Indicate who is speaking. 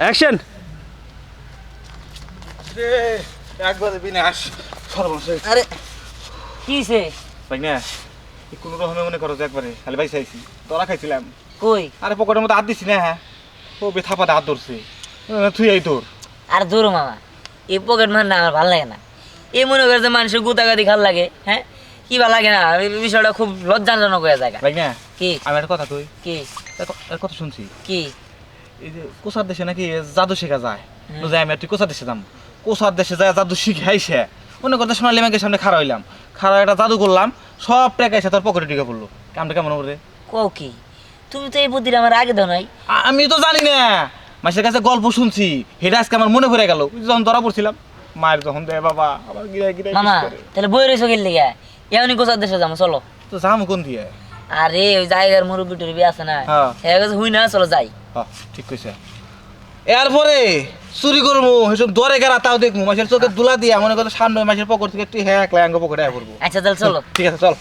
Speaker 1: Action
Speaker 2: একবারে বিনাশ সর্বশেষ।
Speaker 3: আরে কিছে
Speaker 2: ভাই না কোনো রকমে মনে করো যে একবারে খালি ভাই চাইছি তোরা খাইছিলাম।
Speaker 3: কই?
Speaker 2: আরে পকেটের মধ্যে হাত দিছি না হ্যাঁ। ও বেথাপাতে হাত ধরছে। তুই এই তোর।
Speaker 3: আর দূর মামা এই পকেট মার না আমার ভালো লাগে না। এই মনে করে যে মানুষের গুতাগাতি ভালো লাগে হ্যাঁ? কি ভালো লাগে না এই বিষয়টা খুব লজ্জাজনক হয়ে যায়
Speaker 2: ভাই না
Speaker 3: কি?
Speaker 2: আমি একটা কথা তুই
Speaker 3: কি?
Speaker 2: কথা শুনছি।
Speaker 3: কি?
Speaker 2: এই যে কোসার দেশে নাকি জাদু শেখা যায়। যাই আমি তুই কোসার দেশে যাম। কোসার দেশে যায় জাদু শিখাইছে। মনে কথা সোনালী ব্যাংকের সামনে খাড়া হইলাম। খাড়া একটা জাদু করলাম সব টাকা এসে তোর পকেটে ঢুকে পড়ল। কামটা কেমন হবে
Speaker 3: কও কি তুমি তো এই বুদ্ধিটা আমার আগে দাও নাই।
Speaker 2: আমি তো জানি না। মাসের কাছে গল্প শুনছি। সেটা আজকে আমার মনে পড়ে গেল। যখন ধরা পড়ছিলাম মায়ের যখন দেয় বাবা আবার গিরাই গিরাই
Speaker 3: মামা তাহলে বই রয়েছে গেল লিগা। এমনি গোসার দেশে যাব চলো।
Speaker 2: তো যাম কোন দিয়ে?
Speaker 3: আরে ওই জায়গার মুরব্বী টুরব্বি আছে না?
Speaker 2: হ্যাঁ।
Speaker 3: কাছে হুই না চলো যাই।
Speaker 2: হ্যাঁ, ঠিক কইছে। এরপরে চুরি করব সেসব দরে গেরা তাও দেখব মাসের চোখে দুলা দিয়া মনে করো সামনে মাসের পকেট থেকে তুই হ্যাঁ একলা আঙ্গ পকেটে পড়ব।
Speaker 3: আচ্ছা চল চলো।
Speaker 2: ঠিক আছে চল।